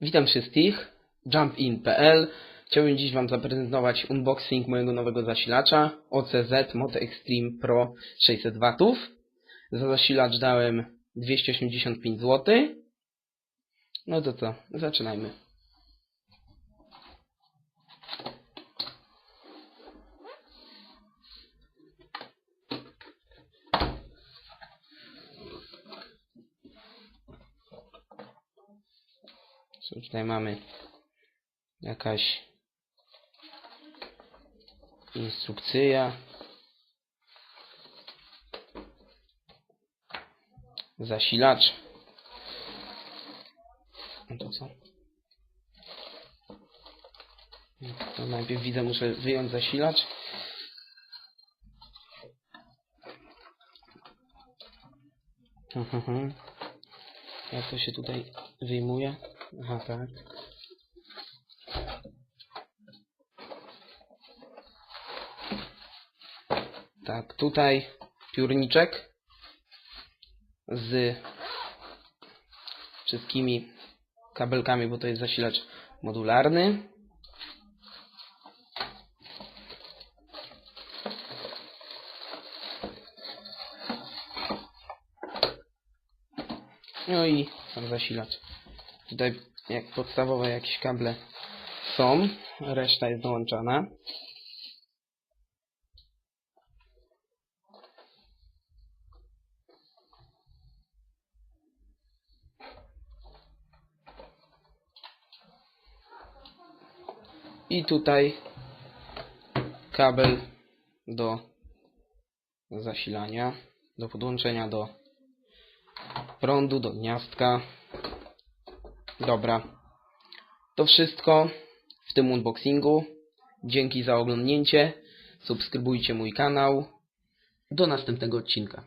Witam wszystkich, jumpin.pl. Chciałbym dziś Wam zaprezentować unboxing mojego nowego zasilacza OCZ Moto Extreme Pro 600 W. Za zasilacz dałem 285 zł. No to co, zaczynajmy. Tutaj mamy? Jakaś instrukcja. Zasilacz. No to co? To najpierw widzę, muszę wyjąć zasilacz. Mhm. Jak to się tutaj wyjmuje? Aha, tak. Tak, tutaj piórniczek z wszystkimi kabelkami, bo to jest zasilacz modularny. No i sam zasilacz. Tutaj jak podstawowe jakieś kable są, reszta jest dołączana. I tutaj kabel do zasilania, do podłączenia do prądu, do gniazdka. Dobra. To wszystko w tym unboxingu. Dzięki za oglądnięcie. Subskrybujcie mój kanał. Do następnego odcinka.